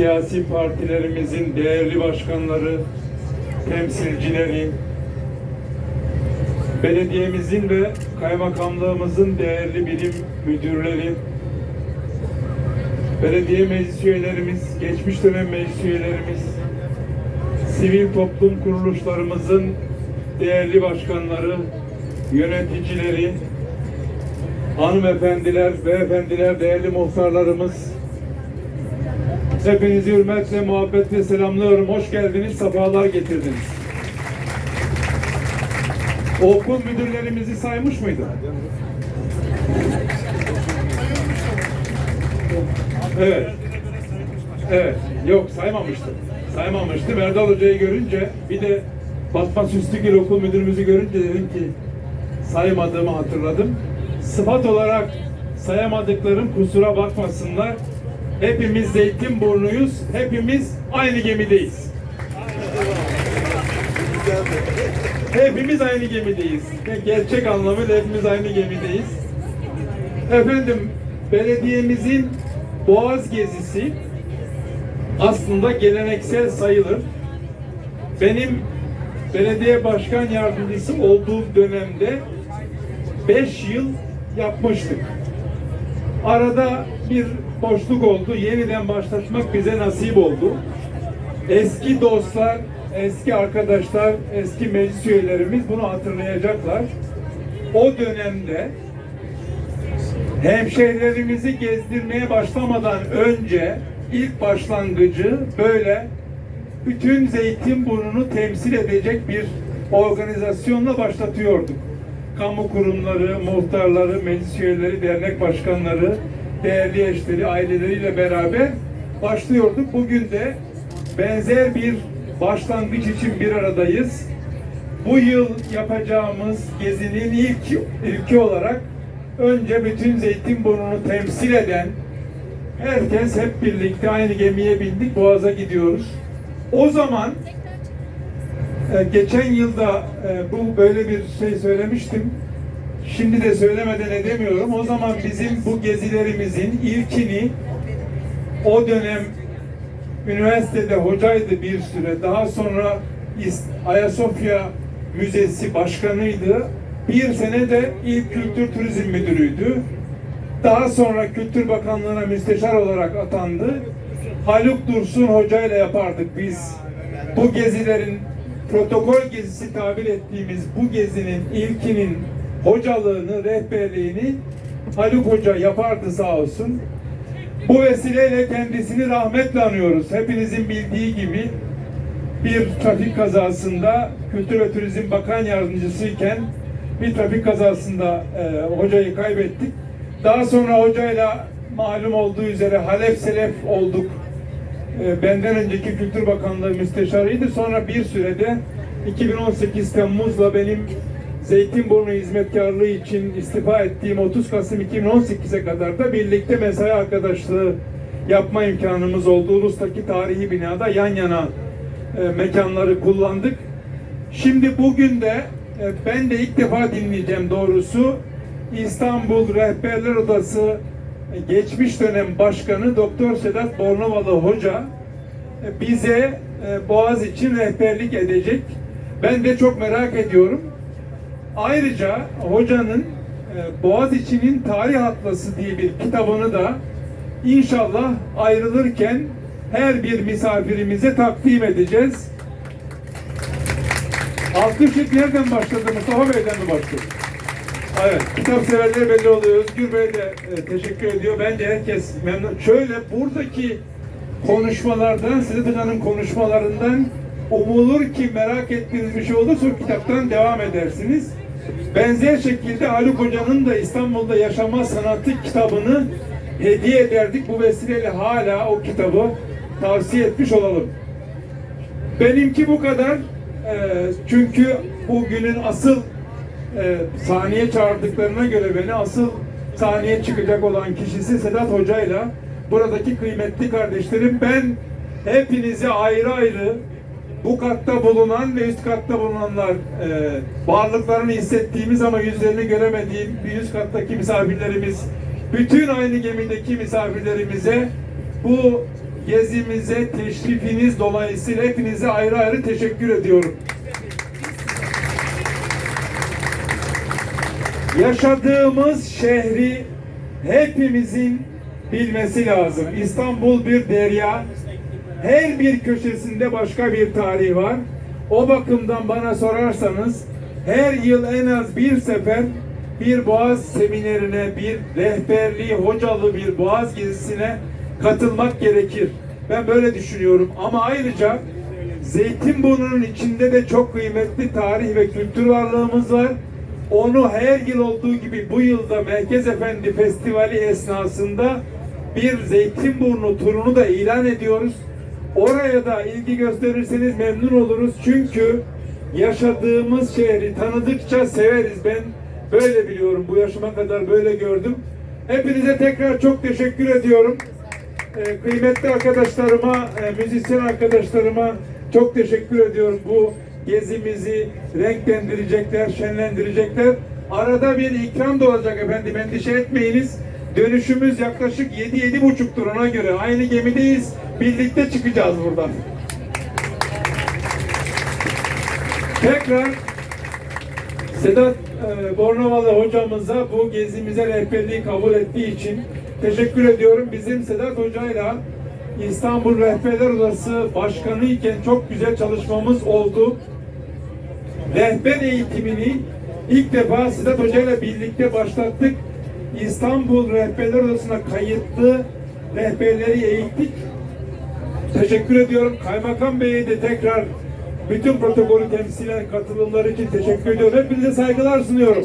Siyasi partilerimizin değerli başkanları, temsilcileri, belediyemizin ve kaymakamlığımızın değerli birim müdürleri, belediye meclis üyelerimiz, geçmiş dönem meclis üyelerimiz, sivil toplum kuruluşlarımızın değerli başkanları, yöneticileri, hanımefendiler, beyefendiler, değerli muhtarlarımız, Hepinizi hürmetle, muhabbetle selamlıyorum. Hoş geldiniz, sefalar getirdiniz. Okul müdürlerimizi saymış mıydı? Evet. Evet. Yok saymamıştı. Saymamıştı. Erdal Hoca'yı görünce bir de Fatma Süslügül okul müdürümüzü görünce dedim ki saymadığımı hatırladım. Sıfat olarak sayamadıklarım kusura bakmasınlar. Hepimiz Zeytinburnu'yuz. Hepimiz aynı gemideyiz. Hepimiz aynı gemideyiz. Gerçek anlamıyla hepimiz aynı gemideyiz. Efendim, belediyemizin Boğaz gezisi aslında geleneksel sayılır. Benim belediye başkan yardımcısı olduğum dönemde 5 yıl yapmıştık. Arada bir boşluk oldu. Yeniden başlatmak bize nasip oldu. Eski dostlar, eski arkadaşlar, eski meclis üyelerimiz bunu hatırlayacaklar. O dönemde hemşehrilerimizi gezdirmeye başlamadan önce ilk başlangıcı böyle bütün Zeytinburnu'nu temsil edecek bir organizasyonla başlatıyorduk. Kamu kurumları, muhtarları, meclis üyeleri, dernek başkanları, değerli eşleri, aileleriyle beraber başlıyorduk. Bugün de benzer bir başlangıç için bir aradayız. Bu yıl yapacağımız gezinin ilk ilki olarak önce bütün Zeytinburnu'nu temsil eden herkes hep birlikte aynı gemiye bindik, Boğaz'a gidiyoruz. O zaman e, geçen yılda e, bu böyle bir şey söylemiştim. Şimdi de söylemeden edemiyorum. O zaman bizim bu gezilerimizin ilkini o dönem üniversitede hocaydı bir süre. Daha sonra Ayasofya Müzesi başkanıydı. Bir sene de İl Kültür Turizm Müdürüydü. Daha sonra Kültür Bakanlığı'na müsteşar olarak atandı. Haluk Dursun Hoca ile yapardık biz. Bu gezilerin protokol gezisi tabir ettiğimiz bu gezinin ilkinin hocalığını, rehberliğini Haluk Hoca yapardı sağ olsun. Bu vesileyle kendisini rahmetle anıyoruz. Hepinizin bildiği gibi bir trafik kazasında Kültür ve Turizm Bakan Yardımcısıyken bir trafik kazasında e, hocayı kaybettik. Daha sonra hocayla malum olduğu üzere Halef Selef olduk. E, benden önceki Kültür Bakanlığı müsteşarıydı. Sonra bir sürede 2018 Temmuz'la benim Zeytinburnu hizmetkarlığı için istifa ettiğim 30 Kasım 2018'e kadar da birlikte mesai arkadaşlığı yapma imkanımız oldu. Ulus'taki tarihi binada yan yana e, mekanları kullandık. Şimdi bugün de e, ben de ilk defa dinleyeceğim doğrusu İstanbul Rehberler Odası e, geçmiş dönem başkanı Doktor Sedat Bornovalı Hoca e, bize e, Boğaz için rehberlik edecek. Ben de çok merak ediyorum. Ayrıca hocanın e, Boğaz içinin Tarih Atlası diye bir kitabını da inşallah ayrılırken her bir misafirimize takdim edeceğiz. Alkış ilk nereden başladı? Mustafa Bey'den mi başladı? Evet, kitap severleri belli oluyor. Özgür Bey de e, teşekkür ediyor. Bence herkes memnun. Şöyle buradaki konuşmalardan, Sedat Hoca'nın konuşmalarından umulur ki merak ettiğiniz bir şey olursa kitaptan devam edersiniz. Benzer şekilde Haluk Hoca'nın da İstanbul'da Yaşama Sanatı kitabını hediye ederdik. Bu vesileyle hala o kitabı tavsiye etmiş olalım. Benimki bu kadar. Ee, çünkü bugünün asıl e, sahneye çağırdıklarına göre beni asıl sahneye çıkacak olan kişisi Sedat Hoca'yla buradaki kıymetli kardeşlerim ben hepinizi ayrı ayrı bu katta bulunan ve üst katta bulunanlar e, varlıklarını hissettiğimiz ama yüzlerini göremediğim bir üst kattaki misafirlerimiz bütün aynı gemideki misafirlerimize bu gezimize teşrifiniz dolayısıyla hepinize ayrı ayrı teşekkür ediyorum. Yaşadığımız şehri hepimizin bilmesi lazım. İstanbul bir derya. Her bir köşesinde başka bir tarih var. O bakımdan bana sorarsanız her yıl en az bir sefer bir boğaz seminerine, bir rehberliği, hocalı bir boğaz gezisine katılmak gerekir. Ben böyle düşünüyorum. Ama ayrıca Zeytinburnu'nun içinde de çok kıymetli tarih ve kültür varlığımız var. Onu her yıl olduğu gibi bu yılda Merkez Efendi Festivali esnasında bir Zeytinburnu turunu da ilan ediyoruz. Oraya da ilgi gösterirseniz memnun oluruz. Çünkü yaşadığımız şehri tanıdıkça severiz. Ben böyle biliyorum. Bu yaşıma kadar böyle gördüm. Hepinize tekrar çok teşekkür ediyorum. Ee, kıymetli arkadaşlarıma, e, müzisyen arkadaşlarıma çok teşekkür ediyorum. Bu gezimizi renklendirecekler, şenlendirecekler. Arada bir ikram da olacak efendim, endişe etmeyiniz. Dönüşümüz yaklaşık 7 buçuktur ona göre. Aynı gemideyiz. Birlikte çıkacağız buradan. Tekrar Sedat e, Bornovalı hocamıza bu gezimize rehberliği kabul ettiği için teşekkür ediyorum. Bizim Sedat Hoca'yla İstanbul Rehberler Odası Başkanı iken çok güzel çalışmamız oldu. Rehber eğitimini ilk defa Sedat Hoca ile birlikte başlattık. İstanbul Rehberler Odası'na kayıtlı rehberleri eğittik. Teşekkür ediyorum. Kaymakam Bey'e de tekrar bütün protokolü temsilen katılımları için teşekkür ediyorum. Hepinize saygılar sunuyorum.